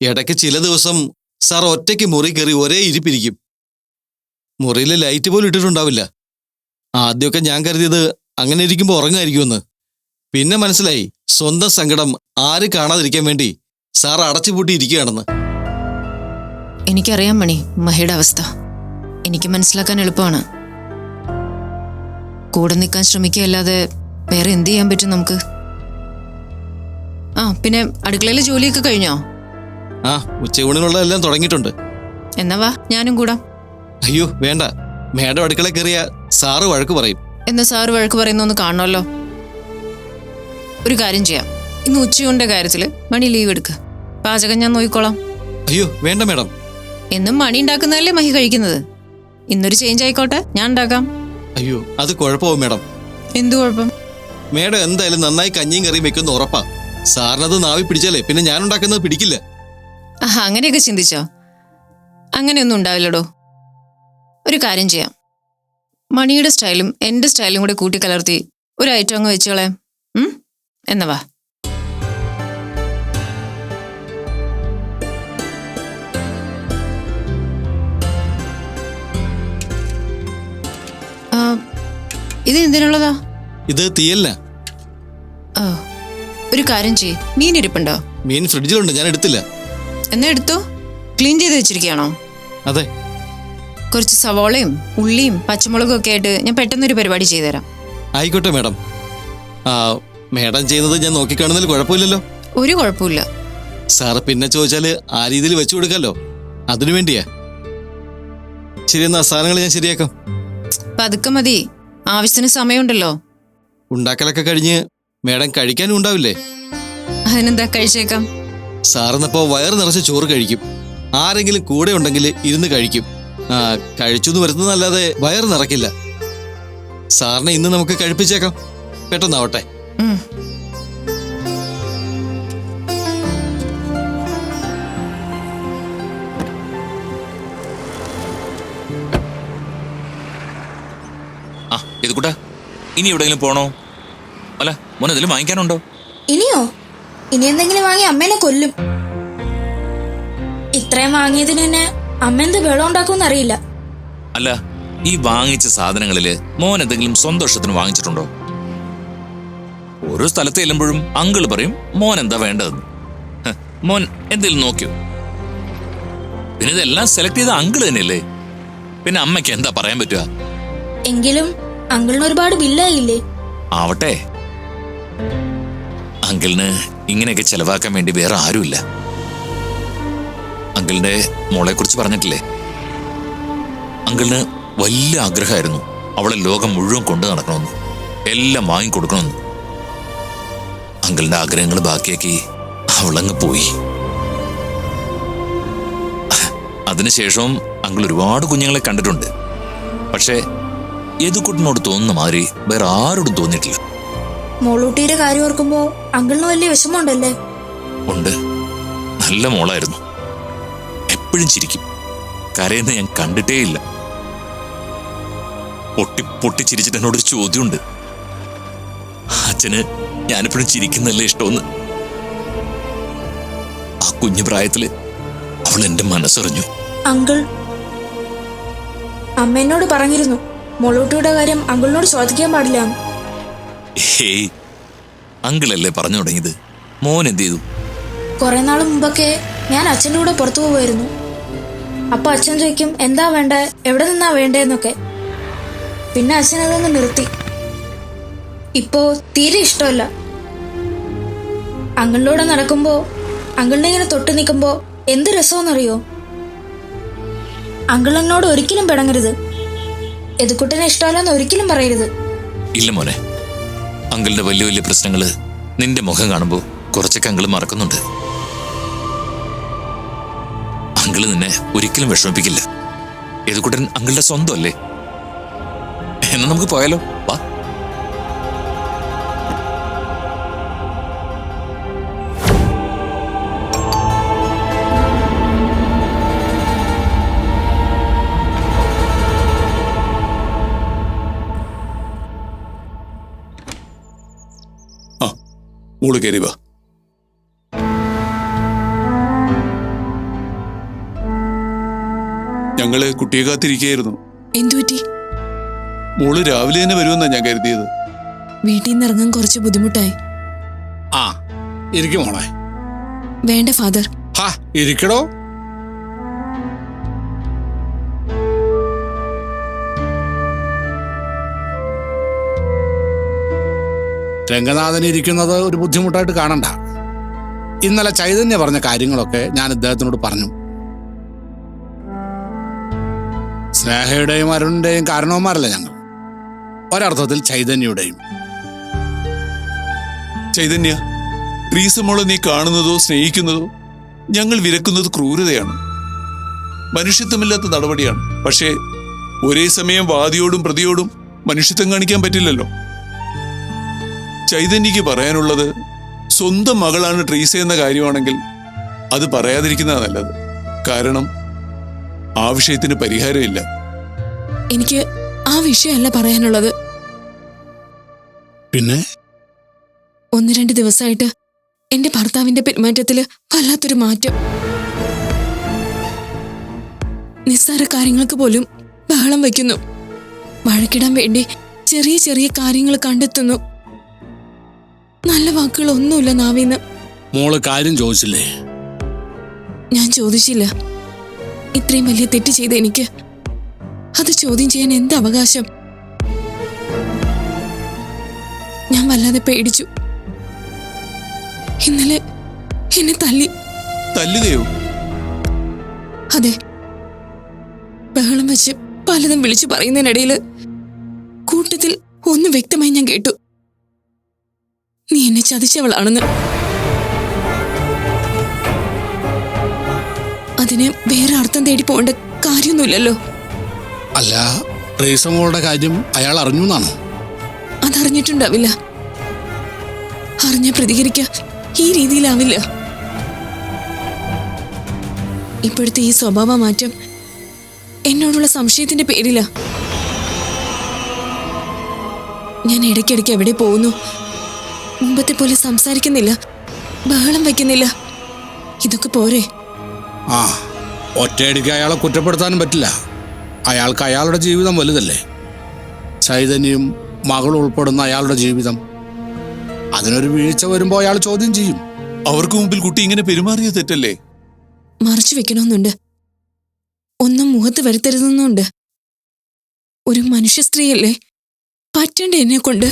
ഇടയ്ക്ക് ചില ദിവസം സാർ ഒറ്റയ്ക്ക് മുറി കയറി ഒരേ ഇരിപ്പിരിക്കും. മുറിയിൽ ലൈറ്റ് പോലും ഇട്ടിട്ടുണ്ടാവില്ല. ആദ്യമൊക്കെ ഞാൻ കരുതിയത് അങ്ങനെ ഇരിക്കുമ്പോൾ ഉറങ്ങായിരിക്കുമെന്ന്. പിന്നെ മനസ്സിലായി സ്വന്തം സങ്കടം ആര് കാണാതിരിക്കാൻ വേണ്ടി സാർ അടച്ചുപൂട്ടി ഇരിക്കുകയാണെന്ന്. എനിക്കറിയാം മണി മഹിയുടെ അവസ്ഥ. എനിക്ക് മനസ്സിലാക്കാൻ എളുപ്പമാണ്. കൂടെ നിൽക്കാൻ ശ്രമിക്കുകയല്ലാതെ വേറെ എന്ത് ചെയ്യാൻ പറ്റും നമുക്ക്? ആ പിന്നെ അടുക്കളയിലെ ജോലിയൊക്കെ കഴിഞ്ഞോ? ആ ഉച്ചയൂണിനുള്ളതെല്ലാം തുടങ്ങിയിട്ടുണ്ട്. എന്നാ വാ ഞാനും കൂടാം. അയ്യോ വേണ്ട. മേഡം അടുക്കള കയറിയ സാറ് വഴക്ക് പറയും. എന്ന സാറ് വഴക്ക് പറയുന്നൊന്ന് കാണണമല്ലോ. ഒരു കാര്യം ചെയ്യാം. ഇന്ന് ഉച്ചയൂണിന്റെ കാര്യത്തിൽ മണി ലീവ് എടുക്ക്. പാചകം ഞാൻ നോക്കിക്കോളാം. അയ്യോ വേണ്ട മേഡം. എന്നും മണി ഉണ്ടാക്കുന്നതല്ലേ മഹി കഴിക്കുന്നത്? ഇന്നൊരു ചേഞ്ച് ആയിക്കോട്ടെ ഞാൻ ഉണ്ടാക്കാം. അയ്യോ അത് കുഴപ്പമാവും മേഡം. എന്തു കുഴപ്പം? മേഡം എന്തായാലും നന്നായി കഞ്ഞിയും കറിയും വെക്കുന്ന ഉറപ്പാ. സാറിനത് നാവി പിടിച്ചാലേ പിന്നെ ഞാൻ ഉണ്ടാക്കുന്നത് പിടിക്കില്ല. ആ അങ്ങനെയൊക്കെ ചിന്തിച്ചോ? അങ്ങനെയൊന്നും ഉണ്ടാവില്ലടോ. ഒരു കാര്യം ചെയ്യാം. മണിയുടെ സ്റ്റൈലും എന്റെ സ്റ്റൈലും കൂടി കൂട്ടിക്കലർത്തി ഒരു ഐറ്റം അങ്ങ് വെച്ചോളെ. എന്നവാ ഇത് എന്തിനുള്ളതാ? ഇത് തീയല്ല ഒരു കാര്യം ചെയ്യ്. മീൻ ഇരിപ്പുണ്ടോ? മീൻ ഫ്രിഡ്ജിലുണ്ട് ഞാൻ എടുത്തില്ല. എന്നാ എടുത്തോ? ക്ലീൻ ചെയ്ത് വെച്ചിരിക്കുകയാണോ? അതെ. കുറച്ച് സവോളയും ഉള്ളിയും പച്ചമുളകും ഒക്കെ ആയിട്ട് ഞാൻ പെട്ടെന്നൊരു പരിപാടി ചെയ്തുതരാം. ആയിക്കോട്ടെ മാഡം. ആ മേഡം ചെയ്യുന്നത് ഞാൻ നോക്കിക്കാണുന്നതിൽ കുഴപ്പമില്ലല്ലോ. ഒരു കുഴപ്പമില്ല. സാറ് പിന്നെ ചോദിച്ചാൽ ആ രീതിയിൽ വെച്ചു കൊടുക്കാലോ? അതിനു വേണ്ടിയാ. ശരി എന്നാ സാധനങ്ങൾ ഞാൻ ശരിയാക്കാം. പതുക്കെ മതി. ആവശ്യത്തിന് സമയമുണ്ടല്ലോ. ഉണ്ടാക്കലൊക്കെ കഴിഞ്ഞ് മാഡം കഴിക്കാനും ഉണ്ടാവില്ലേ? അതിനെന്താ കഴിച്ചേക്കാം? സാറിന്നപ്പോ വയറ് നിറച്ച് ചോറ് കഴിക്കും. ആരെങ്കിലും കൂടെ ഉണ്ടെങ്കിൽ ഇരുന്ന് കഴിക്കും. ആ കഴിച്ചു എന്ന് വരുന്നതല്ലാതെ വയറ് നിറക്കില്ല. സാറിനെ ഇന്ന് നമുക്ക് കഴിപ്പിച്ചേക്കാം. പെട്ടെന്നാവട്ടെ. ആ ഇത് കൂട്ടാ ഇനി എവിടെയെങ്കിലും പോണോ? അല്ല മോനെ ഇതിലും വാങ്ങിക്കാനുണ്ടോ? ഇനിയോ? ഇനി എന്തെങ്കിലും വാങ്ങി അമ്മേനെ കൊല്ലും. ഇത്രയും വാങ്ങിയതിന് തന്നെ അമ്മ എന്ത് വെള്ളം ഉണ്ടാക്കും അറിയില്ല. അല്ല ഈ വാങ്ങിച്ച സാധനങ്ങളിൽ മോൻ എന്തെങ്കിലും സന്തോഷത്തിന് വാങ്ങിച്ചിട്ടുണ്ടോ? ഓരോ സ്ഥലത്ത് ചെല്ലുമ്പോഴും അങ്കിൾ പറയും മോൻ എന്താ വേണ്ടതെന്ന്? മോൻ എന്തെങ്കിലും നോക്കിയോ? പിന്നെ ഇതെല്ലാം സെലക്ട് ചെയ്ത അങ്കിൾ തന്നെയല്ലേ? പിന്നെ അമ്മയ്ക്ക് എന്താ പറയാൻ പറ്റുക? എങ്കിലും അങ്കിളിന് ഒരുപാട് ബില്ലായില്ലേ ആവട്ടെ. അങ്കിളിന് ഇങ്ങനെയൊക്കെ ചെലവാക്കാൻ വേണ്ടി വേറെ ആരുമില്ല. അങ്കിളിന്റെ മോളെ കുറിച്ച് പറഞ്ഞിട്ടില്ലേ? അങ്കിളിന് വലിയ ആഗ്രഹമായിരുന്നു അവളെ ലോകം മുഴുവൻ കൊണ്ടു നടക്കണമെന്ന് എല്ലാം വാങ്ങിക്കൊടുക്കണമെന്ന് അങ്കിളിന്റെ ആഗ്രഹങ്ങൾ ബാക്കിയാക്കി അവളങ്ങ് പോയി. അതിനുശേഷവും അങ്കിൾ ഒരുപാട് കുഞ്ഞുങ്ങളെ കണ്ടിട്ടുണ്ട്. പക്ഷേ യദുക്കുട്ടിനോട് തോന്നുന്ന മാതിരി വേറെ ആരോടും തോന്നിയിട്ടില്ല. മോളൂട്ടിയുടെ കാര്യം ഓർക്കുമ്പോ അങ്കിളിന് വലിയ വിഷമമുണ്ടല്ലേ? ഉണ്ട്. നല്ല മോളായിരുന്നു. എപ്പോഴും ചിരിക്കും. കരയുന്ന ഞാൻ കണ്ടിട്ടേയില്ല. പൊട്ടി പൊട്ടി ചിരിച്ചിട്ട് എന്നോടൊരു ചോദ്യമുണ്ട്. അച്ഛന് ഞാനിപ്പോഴും ചിരിക്കുന്നല്ലേ ഇഷ്ടമെന്ന്. ആ കുഞ്ഞു പ്രായത്തിൽ അവൾ എന്റെ മനസ്സറിഞ്ഞു. അങ്കിൾ അമ്മ എന്നോട് പറഞ്ഞിരുന്നു. മോളൂട്ടിയുടെ കാര്യം അങ്കിളിനോട് ചോദിക്കാൻ പാടില്ല ഹേയ് അങ്കിളല്ലേ പറഞ്ഞു തുടങ്ങിയത്? മോൻ എന്ത് ചെയ്തു? കുറെ നാൾ മുമ്പൊക്കെ ഞാൻ അച്ഛന്റെ കൂടെ പുറത്തു പോവായിരുന്നു അപ്പൊ അച്ഛൻ ചോദിക്കും എന്താ വേണ്ട? എവിടെ നിന്നാ വേണ്ടേന്നൊക്കെ പിന്നെ അച്ഛൻ അതൊന്ന് നിർത്തി. ഇപ്പോ തീരെ ഇഷ്ടമല്ല. അങ്കിളിലൂടെ നടക്കുമ്പോ അങ്കിളിനെ ഇങ്ങനെ തൊട്ട് നിൽക്കുമ്പോ എന്ത് രസമെന്നറിയോ അങ്കിൾ എന്നോട് ഒരിക്കലും പിടങ്ങരുത് എതുക്കുട്ടനെ ഇഷ്ടമല്ലെന്ന് ഒരിക്കലും പറയരുത്. ഇല്ല മോനെ. അങ്കിളിന്റെ വലിയ വലിയ പ്രശ്നങ്ങൾ നിന്റെ മുഖം കാണുമ്പോൾ കുറച്ചൊക്കെ അങ്കിൾ മറക്കുന്നുണ്ട്. അങ്കിൾ നിന്നെ ഒരിക്കലും വിഷമിപ്പിക്കില്ല. ഏതുകൂട്ടൻ അങ്കിളുടെ സ്വന്തം അല്ലേ? എന്നാ നമുക്ക് പോയാലോ? വാ. മോൾ കയറി വാ. ഞങ്ങൾ കുട്ടിയെ കാത്തിരിക്കുകയായിരുന്നു. എന്തുപറ്റി മോൾ രാവിലെ തന്നെ വരുമെന്നാ ഞാൻ കരുതിയത്. വീട്ടിൽ നിന്ന് ഇറങ്ങാൻ കുറച്ച് ബുദ്ധിമുട്ടായി. ആ ഇരിക്കും മോളെ. വേണ്ട ഫാദർ. ഹാ ഇരിക്കണോ രംഗനാഥൻ ഇരിക്കുന്നത് ഒരു ബുദ്ധിമുട്ടായിട്ട് കാണണ്ട. ഇന്നലെ ചൈതന്യ പറഞ്ഞ കാര്യങ്ങളൊക്കെ ഞാൻ ഇദ്ദേഹത്തിനോട് പറഞ്ഞു. സ്നേഹയുടെയും അരുണിന്റെയും കാരണവന്മാരല്ല ഞങ്ങൾ? ഒരർത്ഥത്തിൽ ചൈതന്യയുടെയും. ചൈതന്യ റീസമോളെ നീ കാണുന്നതോ സ്നേഹിക്കുന്നതോ ഞങ്ങൾ വിലക്കുന്നത് ക്രൂരതയാണ്. മനുഷ്യത്വമില്ലാത്ത നടപടിയാണ്. പക്ഷേ ഒരേ സമയം വാദിയോടും പ്രതിയോടും മനുഷ്യത്വം കാണിക്കാൻ പറ്റില്ലല്ലോ. ചൈതന്യക്ക് പറയാനുള്ളത്? സ്വന്തം മകളാണ് ട്രീസ എന്ന കാര്യമാണെങ്കിൽ അത് പറയാതിരിക്കുന്നതാണ് നല്ലത്. കാരണം ആ വിഷയത്തിന് പരിഹാരമില്ല. എനിക്ക് ആ വിഷയമല്ല പറയാനുള്ളത്. പിന്നെ? ഒന്ന് രണ്ട് ദിവസമായിട്ട് എന്റെ ഭർത്താവിന്റെ പെരുമാറ്റത്തിൽ വല്ലാത്തൊരു മാറ്റം. നിസ്സാര കാര്യങ്ങൾക്ക് പോലും ബഹളം വയ്ക്കുന്നു. വഴക്കിടാൻ വേണ്ടി ചെറിയ ചെറിയ കാര്യങ്ങൾ കണ്ടെത്തുന്നു. നല്ല വാക്കുകളൊന്നുമില്ല നാവിന്ന്. മോൾ കാര്യം ചോദിച്ചില്ലേ? ഞാൻ ചോദിച്ചില്ല. ഇത്രയും വലിയ തെറ്റ് ചെയ്ത എനിക്ക്. അത് ചോദ്യം ചെയ്യാൻ എന്ത് അവകാശം? ഞാൻ വല്ലാതെ പേടിച്ചു. ഇന്നലെ എന്നെ തല്ലി. തല്ലുകയോ? അതെ. ബഹളം വെച്ച് പലതും വിളിച്ചു പറയുന്നതിനിടയിൽ കൂട്ടത്തിൽ ഒന്ന് വ്യക്തമായി ഞാൻ കേട്ടു. നീ എന്നെ ചതിച്ചവളാണെന്ന്. അതിന് വേറെ അർത്ഥം തേടി പോകേണ്ട കാര്യമൊന്നുമില്ലല്ലോ. അല്ല ട്രീസ മോളുടെ കാര്യം അയാൾ അറിഞ്ഞു എന്നാണോ അതറിഞ്ഞിട്ടുണ്ടാവില്ല. അറിഞ്ഞ പ്രതികരിക്ക ഈ രീതിയിലാവില്ല. ഇപ്പോഴത്തെ ഈ സ്വഭാവ മാറ്റം എന്നോടുള്ള സംശയത്തിന്റെ പേരില. ഞാൻ ഇടയ്ക്കിടയ്ക്ക് എവിടെ പോകുന്നു? മുമ്പത്തെ പോലെ സംസാരിക്കുന്നില്ല. ബഹളം വയ്ക്കുന്നില്ല. ഇതൊക്കെ പോരെ? ആ ഒറ്റയടിക്ക് അയാളെ കുറ്റപ്പെടുത്താനും പറ്റില്ല. അയാൾക്ക് അയാളുടെ ജീവിതം വലുതല്ലേ. ചൈതന്യവും മകളും ഉൾപ്പെടുന്ന അയാളുടെ ജീവിതം. അതിനൊരു വീഴ്ച വരുമ്പോൾ അയാൾ ചോദ്യം ചെയ്യും. അവർക്ക് മുമ്പിൽ കുട്ടി ഇങ്ങനെ പെരുമാറിയത് തെറ്റല്ലേ? മറച്ചു വെക്കണമെന്നുണ്ട്. ഒന്നും മുഖത്ത് വരുത്തരുതെന്നുണ്ട്. ഒരു മനുഷ്യ സ്ത്രീയല്ലേ? പറ്റണ്ടേ എന്നെ കൊണ്ട്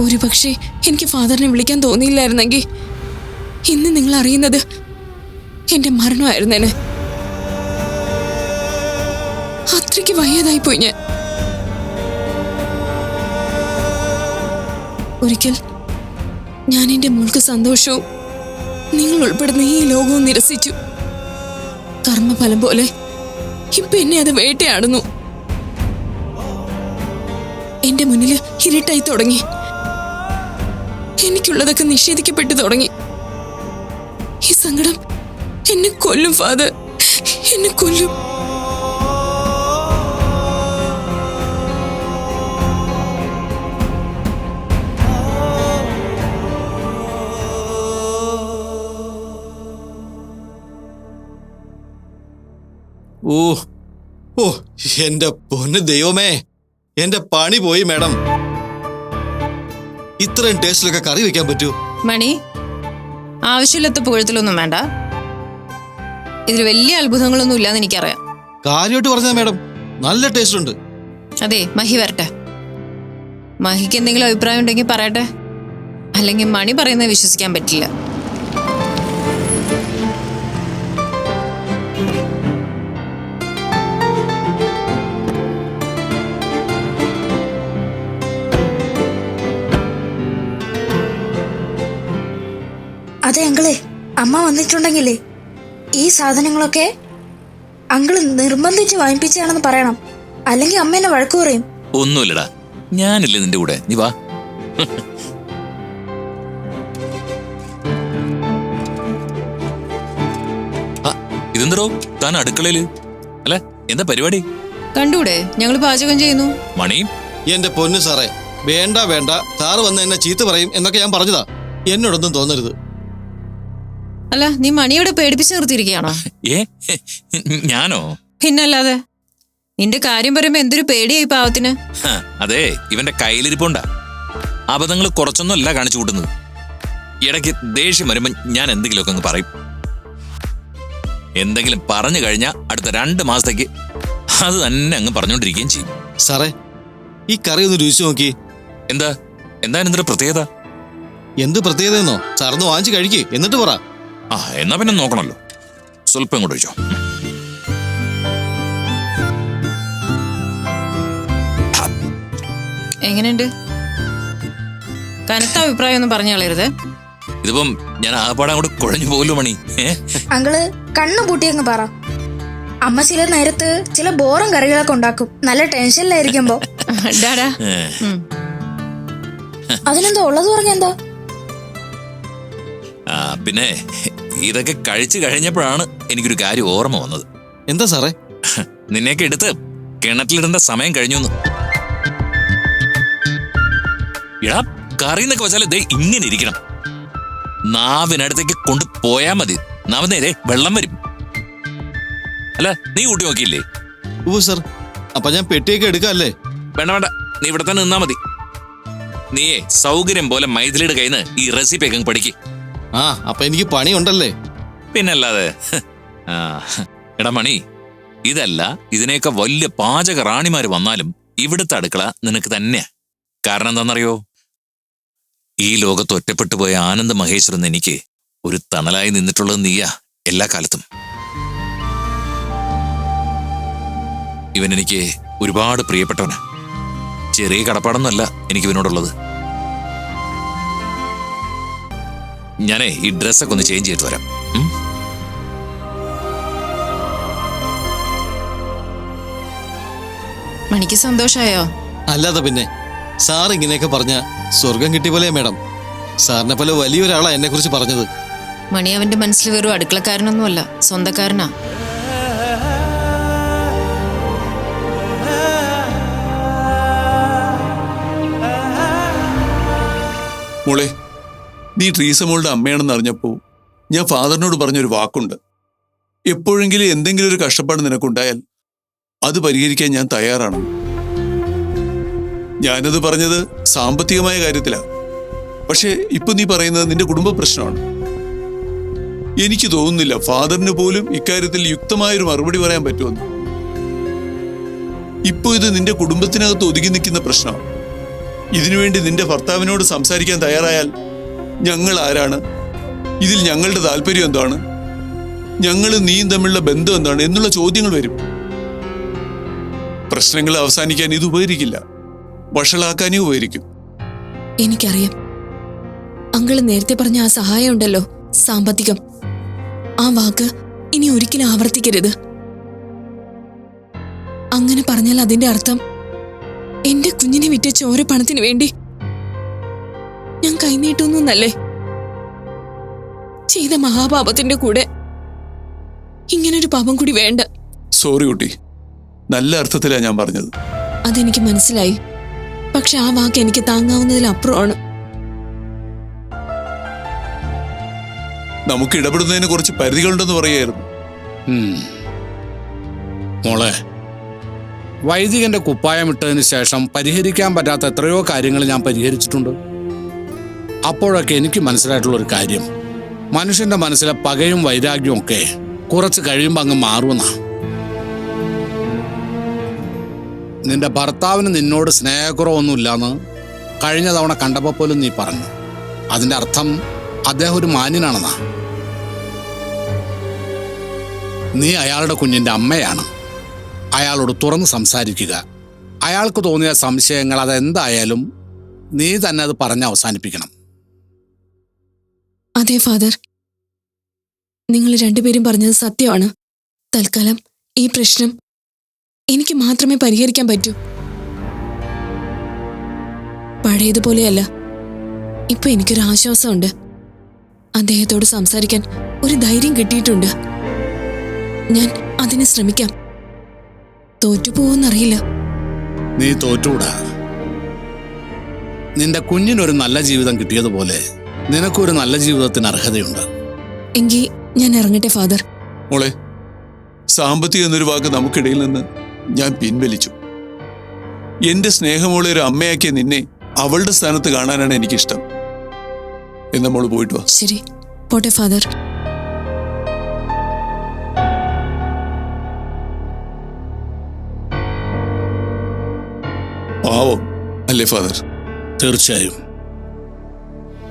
ഒരു പക്ഷേ എനിക്ക് ഫാദറിനെ വിളിക്കാൻ തോന്നിയില്ലായിരുന്നെങ്കിൽ ഇന്ന് നിങ്ങൾ അറിയുന്നത് എന്റെ മരണമായിരുന്നേനെ. അത്രയ്ക്ക് വയ്യാതായിപ്പോയി ഞാൻ. ഒരിക്കൽ ഞാൻ എന്റെ മോൾക്ക് സന്തോഷവും നിങ്ങൾ ഉൾപ്പെടുന്ന ഈ ലോകവും നിരസിച്ചു. കർമ്മഫലം പോലെ ഇപ്പൊ എന്നെ അത് വേട്ടയാടുന്നു. എന്റെ മുന്നിൽ ഇരുട്ടായി തുടങ്ങി. എനിക്കുള്ളതൊക്കെ നിഷേധിക്കപ്പെട്ടു തുടങ്ങി. ഈ സങ്കടം എന്നെ കൊല്ലും ഫാദർ. എന്നെ കൊല്ലും. ഓ ഓ എന്റെ പൊന്ന് ദൈവമേ. എന്റെ പണി പോയി മാഡം. ഇത്രയും ടേസ്റ്റിലൊക്കെ കറി വെക്കാൻ പറ്റൂ? മണി ആവശ്യമില്ലാത്ത പുഴത്തിലൊന്നും വേണ്ട. ഇതിൽ വലിയ അത്ഭുതങ്ങളൊന്നും ഇല്ലാന്ന് എനിക്കറിയാം. കാര്യമായിട്ട് പറഞ്ഞാ മേഡം നല്ല ടേസ്റ്റ് ഉണ്ട് അതെ മഹി വരട്ടെ. മഹിക്ക് എന്തെങ്കിലും അഭിപ്രായം ഉണ്ടെങ്കിൽ പറയട്ടെ. അല്ലെങ്കിൽ മണി പറയുന്നത് വിശ്വസിക്കാൻ പറ്റില്ല. അതെ അങ്കിളെ. അമ്മ വന്നിട്ടുണ്ടെങ്കിലേ ഈ സാധനങ്ങളൊക്കെ അങ്കിൾ നിർബന്ധിച്ച് വാങ്ങിപ്പിച്ചാണെന്ന് പറയണം. അല്ലെങ്കിൽ അമ്മ എന്നെ വഴക്കു പറയും. ഒന്നുമില്ലടാ. ഞാനില്ലേ നിന്റെ കൂടെ. നീ വാ. ഇതെന്തോ താൻ അടുക്കളയിൽ. അല്ല എന്താ പരിപാടി? കണ്ടൂടെ ഞങ്ങൾ പാചകം ചെയ്യുന്നു. മണി? എന്റെ പൊന്നു സാറേ വേണ്ട വേണ്ട. സാറ് വന്ന് എന്നെ ചീത്ത പറയും എന്നൊക്കെ ഞാൻ പറഞ്ഞതാ. എന്നോടൊന്നും തോന്നരുത്. അല്ല നീ മണിയോടെ പേടിപ്പിച്ചു നിർത്തിയിരിക്കുകയാണോ? ഏ ഞാനോ? പിന്നല്ലാതെ നിന്റെ കാര്യം പറയുമ്പോ എന്തൊരു പേടിയായി പാവത്തിന്. അതെ ഇവന്റെ കയ്യിലിരിപ്പുണ്ടാ. അബദ്ധങ്ങൾ കുറച്ചൊന്നും അല്ല കാണിച്ചു കൂട്ടുന്നത്. ഇടയ്ക്ക് ദേഷ്യം വരുമ്പോ ഞാൻ എന്തെങ്കിലുമൊക്കെ അങ്ങ് പറയും. എന്തെങ്കിലും പറഞ്ഞു കഴിഞ്ഞാൽ അടുത്ത രണ്ട് മാസത്തേക്ക് അത് തന്നെ അങ്ങ് പറഞ്ഞുകൊണ്ടിരിക്കുകയും ചെയ്യും. സാറേ ഈ കറി ഒന്ന് രുചിച്ചു നോക്കി. എന്താ? എന്താ എന്തൊരു പ്രത്യേകത? എന്ത് പ്രത്യേകതയെന്നോ? സാറൊന്ന് വാങ്ങിച്ചു കഴിക്കേ എന്നിട്ട് പറ. ആ എന്നാ പിന്നെ നോക്കണല്ലോ. സ്വല്പം കൂടെ ഒഴിച്ചോ എങ്ങനെയുണ്ട്? കനത്ത അഭിപ്രായം ഒന്നും പറഞ്ഞു കളയരുത്. ഇതിപ്പം ഞാൻ ആപ്പാടെ അങ്ങോട്ട് കുഴഞ്ഞു പോകല്ലോ മണി. അങ്ങൾ അങ്കിൾ കണ്ണു പൂട്ടിയങ്ങ് പറ. അമ്മ ചില നേരത്ത് ചില ബോറും കറികളൊക്കെ ഉണ്ടാക്കും. നല്ല ടെൻഷനിലായിരിക്കുമ്പോ. ഡാടാ. അതിനെന്താ ഉള്ളത് പറഞ്ഞെന്താ ആ പിന്നെ ഇതൊക്കെ കഴിച്ചു കഴിഞ്ഞപ്പോഴാണ് എനിക്കൊരു കാര്യം ഓർമ്മ വന്നത്. എന്താ സാറേ? നിന്നെയൊക്കെ എടുത്ത് കിണറ്റിലിടേണ്ട സമയം കഴിഞ്ഞു ഇടാ കറി എന്നൊക്കെ വെച്ചാൽ ദേ ഇങ്ങനെ ഇരിക്കണം. നാവിനടുത്തേക്ക് കൊണ്ട് പോയാ മതി. നാവ് നേരെ വെള്ളം വരും. അല്ല നീ കൂട്ടി നോക്കിയില്ലേ? ഓ സർ. അപ്പൊ ഞാൻ പെട്ടിയൊക്കെ എടുക്കാല്ലേ? വേണ്ട വേണ്ട. നീ ഇവിടെ തന്നെ നിന്നാ മതി. നീയേ സൗകര്യം പോലെ മൈഥിലിയുടെ കയ്യിൽ നിന്ന് ഈ റെസിപ്പി ഒക്കെ പഠിക്ക്. ആ അപ്പൊ എനിക്ക് പണിയുണ്ടല്ലേ? പിന്നല്ലാതെ എടാ മണി ഇതല്ല ഇതിനെയൊക്കെ വലിയ പാചക റാണിമാര് വന്നാലും ഇവിടുത്തെ അടുക്കള നിനക്ക് തന്നെയാ. കാരണം എന്താണെന്നറിയോ? ഈ ലോകത്ത് ഒറ്റപ്പെട്ടു പോയ ആനന്ദ മഹേശ്വരൻ എനിക്ക് ഒരു തണലായി നിന്നിട്ടുള്ളത് നീയാ എല്ലാ കാലത്തും. ഇവൻ എനിക്ക് ഒരുപാട് പ്രിയപ്പെട്ടവനാ. ചെറിയ കടപ്പാടൊന്നുമല്ല എനിക്ക് ഇവനോടുള്ളത് ഞാനേ ഈ ഡ്രസ്സൊക്കെ ഒന്ന് ചേഞ്ച് ചെയ്തിട്ട് വരാം? മണിക്ക് സന്തോഷായോ? അല്ലാതെ പിന്നെ സാർ ഇങ്ങനെയൊക്കെ പറഞ്ഞ സ്വർഗം കിട്ടിയ പോലെ മേഡം. സാറിനെ പോലെ വലിയൊരാളാ എന്നെ കുറിച്ച് പറഞ്ഞത്. മണി അവന്റെ മനസ്സിൽ വെറും അടുക്കളക്കാരനൊന്നുമല്ല സ്വന്തക്കാരനാ. മോളെ നീ ട്രീസമോളുടെ അമ്മയാണെന്ന് അറിഞ്ഞപ്പോൾ ഞാൻ ഫാദറിനോട് പറഞ്ഞൊരു വാക്കുണ്ട്. എപ്പോഴെങ്കിലും എന്തെങ്കിലും ഒരു കഷ്ടപ്പാട് നിനക്കുണ്ടായാൽ അത് പരിഹരിക്കാൻ ഞാൻ തയ്യാറാണ്. ഞാനത് പറഞ്ഞത് സാമ്പത്തികമായ കാര്യത്തിലാണ് പക്ഷേ ഇപ്പൊ നീ പറയുന്നത് നിന്റെ കുടുംബ പ്രശ്നമാണ്. എനിക്ക് തോന്നുന്നില്ല ഫാദറിന് പോലും ഇക്കാര്യത്തിൽ യുക്തമായൊരു മറുപടി പറയാൻ പറ്റുമെന്ന്. ഇപ്പോൾ ഇത് നിന്റെ കുടുംബത്തിനകത്ത് ഒതുങ്ങി നിൽക്കുന്ന പ്രശ്നമാണ്. ഇതിനുവേണ്ടി നിന്റെ ഭർത്താവിനോട് സംസാരിക്കാൻ തയ്യാറായാൽ ഞങ്ങൾ ആരാണ് ഇതിൽ ഞങ്ങളുടെ താല്പര്യം എന്താണ്? ഞങ്ങൾ നീയും തമ്മിലുള്ള ബന്ധം എന്താണ്? എന്നുള്ള ചോദ്യങ്ങൾ വരും. പ്രശ്നങ്ങൾ അവസാനിക്കാൻ ഇത് ഉപകരിക്കില്ല. വഷളാക്കാനേ ഉപകരിക്കും. എനിക്കറിയാം. അങ്കിൾ നേരത്തെ പറഞ്ഞ ആ സഹായം ഉണ്ടല്ലോ സാമ്പത്തികം. ആ വാക്ക് ഇനി ഒരിക്കലും ആവർത്തിക്കരുത്. അങ്ങനെ പറഞ്ഞാൽ അതിന്റെ അർത്ഥം എന്റെ കുഞ്ഞിനെ വിറ്റ ചോര പണത്തിന് വേണ്ടി ഞാൻ കൈനീട്ടുന്നല്ലേ ചെയ്ത മഹാപാപത്തിന്റെ കൂടെ ഇങ്ങനൊരു പാപം കൂടി വേണ്ട. സോറി കുട്ടി. നല്ല അർത്ഥത്തിലാ ഞാൻ പറഞ്ഞത്. അതെനിക്ക് മനസ്സിലായി. പക്ഷെ ആ വാക്ക് എനിക്ക് താങ്ങാവുന്നതിലപ്പുറമാണ് നമുക്ക് ഇടപെടുന്നതിന് കുറച്ച് പരിധികളുണ്ടെന്ന് പറയായിരുന്നു. മോളെ വൈദികന്റെ കുപ്പായം ഇട്ടതിന് ശേഷം പരിഹരിക്കാൻ പറ്റാത്ത എത്രയോ കാര്യങ്ങൾ ഞാൻ പരിഹരിച്ചിട്ടുണ്ട്. അപ്പോഴൊക്കെ എനിക്ക് മനസ്സിലായിട്ടുള്ള ഒരു കാര്യം. മനുഷ്യന്റെ മനസ്സിലെ പകയും വൈരാഗ്യവും ഒക്കെ കുറച്ച് കഴിയുമ്പോൾ അങ്ങ് മാറുമെന്നാ. നിന്റെ ഭർത്താവിന് നിന്നോട് സ്നേഹക്കുറവൊന്നുമില്ലാന്ന് കഴിഞ്ഞ തവണ കണ്ടപ്പോൾ പോലും നീ പറഞ്ഞു. അതിന്റെ അർത്ഥം അദ്ദേഹം ഒരു മാന്യനാണെന്നാ. നീ അയാളുടെ കുഞ്ഞിന്റെ അമ്മയാണ്. അയാളോട് തുറന്ന് സംസാരിക്കുക. അയാൾക്ക് തോന്നിയ സംശയങ്ങൾ അതെന്തായാലും നീ തന്നെ അത് പറഞ്ഞ് അവസാനിപ്പിക്കണം. അതെ ഫാദർ. നിങ്ങൾ രണ്ടുപേരും പറഞ്ഞത് സത്യമാണ്. തൽക്കാലം ഈ പ്രശ്നം എനിക്ക് മാത്രമേ പരിഹരിക്കാൻ പറ്റൂ. പഴയതുപോലെയല്ല. ഇപ്പൊ എനിക്കൊരു ആശ്വാസമുണ്ട്. അദ്ദേഹത്തോട് സംസാരിക്കാൻ ഒരു ധൈര്യം കിട്ടിയിട്ടുണ്ട്. ഞാൻ അതിന് ശ്രമിക്കാം. തോറ്റുപോവെന്നറിയില്ല നീ തോറ്റൂടാ. നിന്റെ കുഞ്ഞിനൊരു നല്ല ജീവിതം കിട്ടിയതുപോലെ നിനക്കൊരു നല്ല ജീവിതത്തിന് അർഹതയുണ്ട്. എങ്കിൽ ഞാൻ ഇറങ്ങട്ടെ ഫാദർ. മോളെ സാമ്പത്തികം എന്നൊരു വാക്ക് നമുക്കിടയിൽ നിന്ന് ഞാൻ പിൻവലിച്ചു. എന്റെ സ്നേഹമോളെ ഒരു അമ്മയാക്കിയ നിന്നെ അവളുടെ സ്ഥാനത്ത് കാണാനാണ് എനിക്കിഷ്ടം. എന്ന് മോൾ പോയിട്ട് വാ. ശരി. പോട്ടെ ഫാദർ. പാവം അല്ലേ ഫാദർ? തീർച്ചയായും.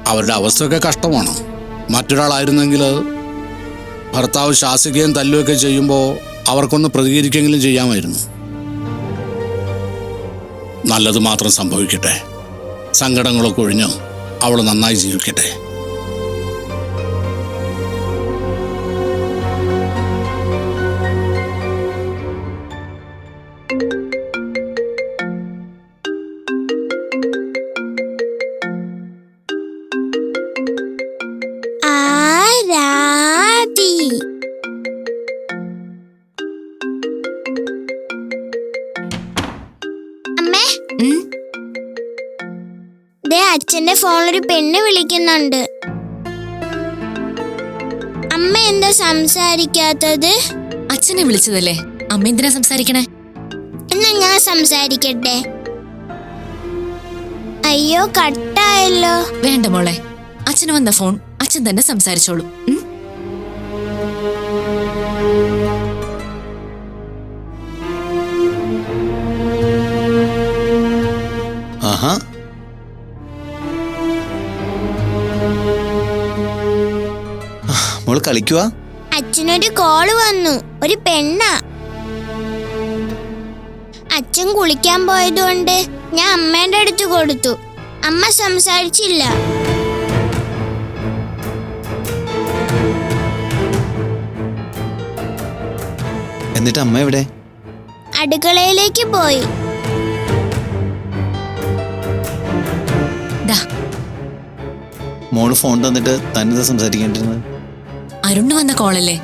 അവരുടെ അവസ്ഥയൊക്കെ കഷ്ടമാണ്. മറ്റൊരാളായിരുന്നെങ്കിൽ ഭർത്താവ് ശാസിക്കുകയും തല്ലുകയൊക്കെ ചെയ്യുമ്പോൾ അവർക്കൊന്ന് പ്രതികരിക്കെങ്കിലും ചെയ്യാമായിരുന്നു. നല്ലത് മാത്രം സംഭവിക്കട്ടെ. സങ്കടങ്ങളൊക്കെ ഒഴിഞ്ഞ് അവൾ നന്നായി ജീവിക്കട്ടെ. അച്ഛന്റെ ഫോണിലൊരു പെണ്ണ് വിളിക്കുന്നുണ്ട്. അമ്മ എന്താ സംസാരിക്കാത്തത്? അച്ഛനെ വിളിച്ചതല്ലേ? അമ്മ എന്തിനാ സംസാരിക്കണേ? എന്നാ ഞാൻ സംസാരിക്കട്ടെ. അയ്യോ കട്ടായല്ലോ. വേണ്ട മോളെ. അച്ഛന് വന്ന ഫോൺ അച്ഛൻ തന്നെ സംസാരിച്ചോളൂ. ഉം? ആ, മോൾ കളിക്കുവാ? അച്ഛനൊരു കോൾ വന്നു. ഒരു പെണ്ണാ. അച്ഛൻ കുളിക്കാൻ പോയതുകൊണ്ട് ഞാൻ അമ്മേന്റെ അടുത്ത് കൊടുത്തു. അമ്മ സംസാരിച്ചില്ല. എന്നിട്ട് അമ്മ എവിടെ? അടുക്കളയിലേക്ക് പോയി. മോൾ ഫോൺ തന്നിട്ട് തന്നെ സംസാരിക്കേണ്ടിരുന്നത്? അരുണ് വന്ന കോളല്ലേ?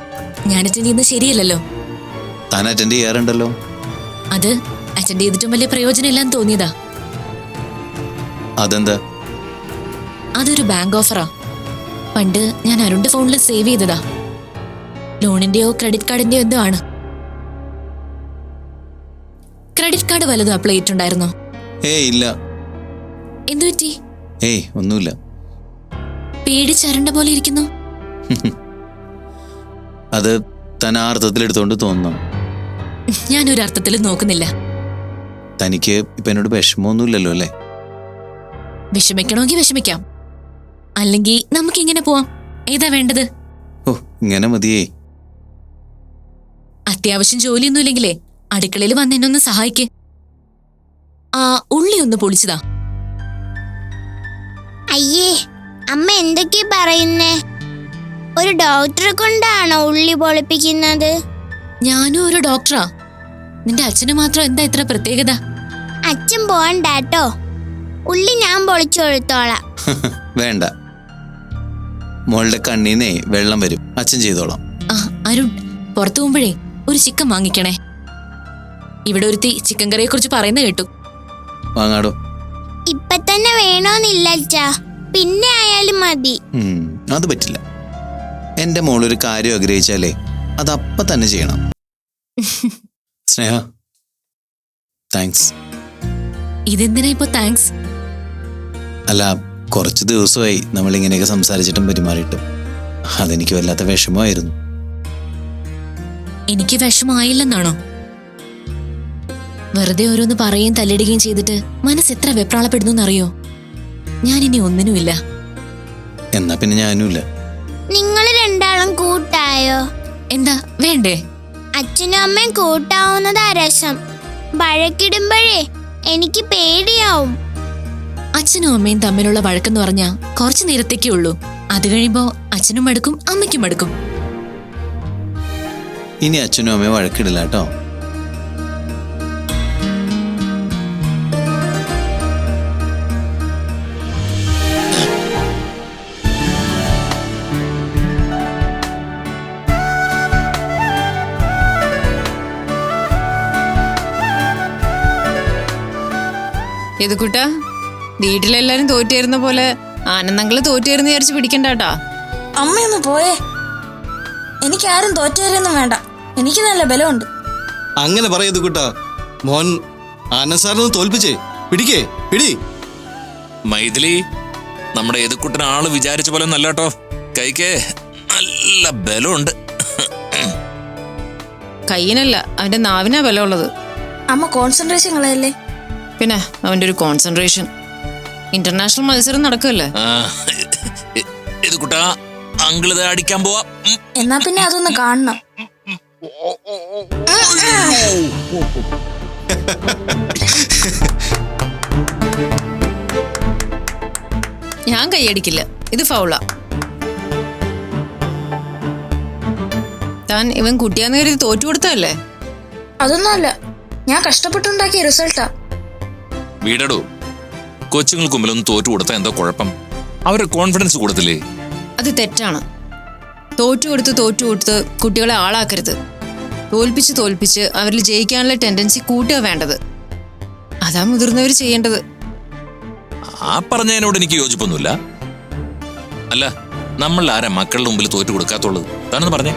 ഞാൻ അറ്റൻഡ് ചെയ്യുന്നത് ശരിയല്ലല്ലോ. താൻ അറ്റൻഡ് ചെയ്യാറുണ്ടല്ലോ? അത് അറ്റൻഡ് ചെയ്തിട്ടും വലിയ പ്രയോജനമില്ലാന്ന് തോന്നിയതാ. അതെന്താ? അതൊരു ബാങ്ക് ഓഫറാ പണ്ട് ഞാൻ അരുണിന്റെ ഫോണിൽ സേവ് ചെയ്തതാ. ലോണിന്റെയോ ക്രെഡിറ്റ് കാർഡിന്റെയോ എന്തോ ആണ്. ക്രെഡിറ്റ് കാർഡ് വല്ലതും അപ്ലൈ ചെയ്തിട്ടുണ്ടായിരുന്നോ? ഏയ് ഇല്ല. എന്തു പറ്റി? ഏയ് ഒന്നുമില്ല. പേടിച്ചരണ്ട പോലെ ഇരിക്കുന്നു. അത് താൻ ആ അർത്ഥത്തിൽ എടുത്തോണ്ട് തോന്നുന്നു. ഞാനൊരു അർത്ഥത്തിൽ നോക്കുന്നില്ല. തനിക്ക് ഇപ്പൊ എന്നോട് വിഷമമൊന്നുമില്ലല്ലോ അല്ലേ? വിഷമിക്കണമെങ്കിൽ വിഷമിക്കാം. അല്ലെങ്കിൽ നമുക്ക് ഇങ്ങനെ പോവാം. ഏതാ വേണ്ടത്? ഓ ഇങ്ങനെ മതിയേ. അത്യാവശ്യം ജോലിയൊന്നും ഇല്ലെങ്കിലേ അടുക്കളയിൽ വന്ന് എന്നെ ഒന്ന് സഹായിക്ക്. ആ ഉള്ളി ഒന്ന് പൊളിച്ചതാ. അയ്യേ അമ്മ എന്തൊക്കെയാ പറയുന്നേ? ഒരു ഡോക്ടറെ കൊണ്ടാണോ ഉള്ളി പൊളിപ്പിക്കുന്നത്? ഞാനും ഒരു ഡോക്ടറാ. നിന്റെ അച്ഛന് മാത്രം എന്താ ഇത്ര പ്രത്യേകത? അച്ഛൻ പോകണ്ടാട്ടോ ഉള്ളി ഞാൻ പൊളിച്ചു കൊടുത്തോളാം വേണ്ട. മോളുടെ കണ്ണീന്നേ വെള്ളം വരും. അച്ഛൻ ചെയ്തോളാം. ആ അരുൺ പുറത്തു പോകുമ്പോഴേ ഒരു ചിക്കൻ വാങ്ങിക്കണേ. ഇവിടെ ഒരുത്തി ചിക്കൻ കറിയെ കുറിച്ച് പറയുന്ന കേട്ടു. വാങ്ങാടോ? ഇപ്പൊ തന്നെ വേണോന്നില്ല അച്ഛാ പിന്നെ ആയാലും മതി. അത് പറ്റില്ല. എന്റെ മോളൊരു കാര്യം ആഗ്രഹിച്ചാലേ അത് അപ്പൊ തന്നെ ചെയ്യണം. സ്നേഹ താങ്ക്സ് ഇതെന്തിനാ ഇപ്പൊ താങ്ക്സ് അല്ല കുറച്ച് ദിവസമായി നമ്മൾ ഇങ്ങനെയൊക്കെ സംസാരിച്ചിട്ടും പെരുമാറിയിട്ടും. അതെനിക്ക് വല്ലാത്ത വിഷമമായിരുന്നു. എനിക്ക് വിഷമായില്ലെന്നാണോ വെറുതെ ഓരോന്ന് പറയുകയും തല്ലിടുകയും ചെയ്തിട്ട് മനസ്സ് എത്ര വെപ്രാളപ്പെടുന്നു എന്നറിയോ? ഇനി ഒന്നിനുമില്ല. എന്നാ പിന്നെ ഞാനുമില്ല. രണ്ടാളും കൂട്ടായോ? എന്താ? വേണ്ടേ? അച്ഛനും അമ്മയും കൂട്ടാവുന്നതാ രസം. വഴക്കിടുമ്പോഴേ എനിക്ക് പേടിയാവും. അച്ഛനും അമ്മയും തമ്മിലുള്ള വഴക്കെന്ന് പറഞ്ഞാ കുറച്ചു നേരത്തേക്കേ ഉള്ളൂ. അത് കഴിയുമ്പോ അച്ഛനും മടുക്കും അമ്മയ്ക്കും മടുക്കും. ഇനി അച്ഛനും അമ്മയും വഴക്കിടില്ല കേട്ടോ. ഇത് കുട്ടാ? വീട്ടിലെല്ലാരും തോറ്റുവരുന്ന പോലെ ആനന്ദങ്ങൾ തോറ്റുവരുന്ന വിചാരിച്ച് പിടിക്കണ്ടാട്ടാ. അമ്മയൊന്ന് പോയേ. എനിക്ക് ആരും തോറ്റേരൊന്നും വേണ്ട. എനിക്ക് നല്ല ബലമുണ്ട്. അങ്ങനെ പറയത് കുട്ടാ? മോൻ ആനസാറിനെ തോൽപ്പിച്ചേ. പിടിക്കേ പിടി. മൈഥിലി നമ്മുടെ എതുക്കുട്ടൻ ആൾ വിചാരിച്ച പോലെ നല്ല കേട്ടോ കൈക്ക് നല്ല ബലമുണ്ട്. കയ്യനല്ല അവന്റെ നാവിനാ ബലമുള്ളത്. അമ്മ കോൺസെൻട്രേഷൻ കളയല്ലേ? പിന്നെ അവന്റെ ഒരു കോൺസെൻട്രേഷൻ ഇന്റർനാഷണൽ മത്സരം നടക്കുമല്ലേ ആ, എതുക്കുട്ടാ അങ്കിളിത് അടിക്കാൻ പോവാ. എന്നാ പിന്നെ അതൊന്ന് കാണണം. ഞാൻ കൈയടിക്കില്ല ഇത് ഫൗളാ താൻ ഇവൻ കുട്ടിയാന്ന് കരുതി തോറ്റു കൊടുത്തല്ലേ അതൊന്നുമല്ല. ഞാൻ കഷ്ടപ്പെട്ടുണ്ടാക്കിയ റിസൾട്ടാ വീടടോ. കൊച്ചുങ്ങൾക്ക് മുമ്പിലൊന്നും തോറ്റു കൊടുത്താൽ എന്താ കുഴപ്പം. അവരെ കോൺഫിഡൻസ് കൊടുത്തില്ലേ? അത് തെറ്റാണ്. തോറ്റു കൊടുത്ത് തോറ്റു കൊടുത്ത് കുട്ടികളെ ആളാക്കരുത്. തോൽപ്പിച്ച് തോൽപ്പിച്ച് അവരിൽ ജയിക്കാനുള്ള ടെൻഡൻസി കൂട്ടുക വേണ്ടത്. അതാ മുതിർന്നവർ ചെയ്യേണ്ടത്. ആ പറഞ്ഞതിനോട് എനിക്ക് യോജിപ്പൊന്നുമില്ല. അല്ല നമ്മൾ ആരാ മക്കളുടെ മുമ്പിൽ തോറ്റു കൊടുക്കാത്തുള്ളത് താനൊന്ന് പറഞ്ഞേ.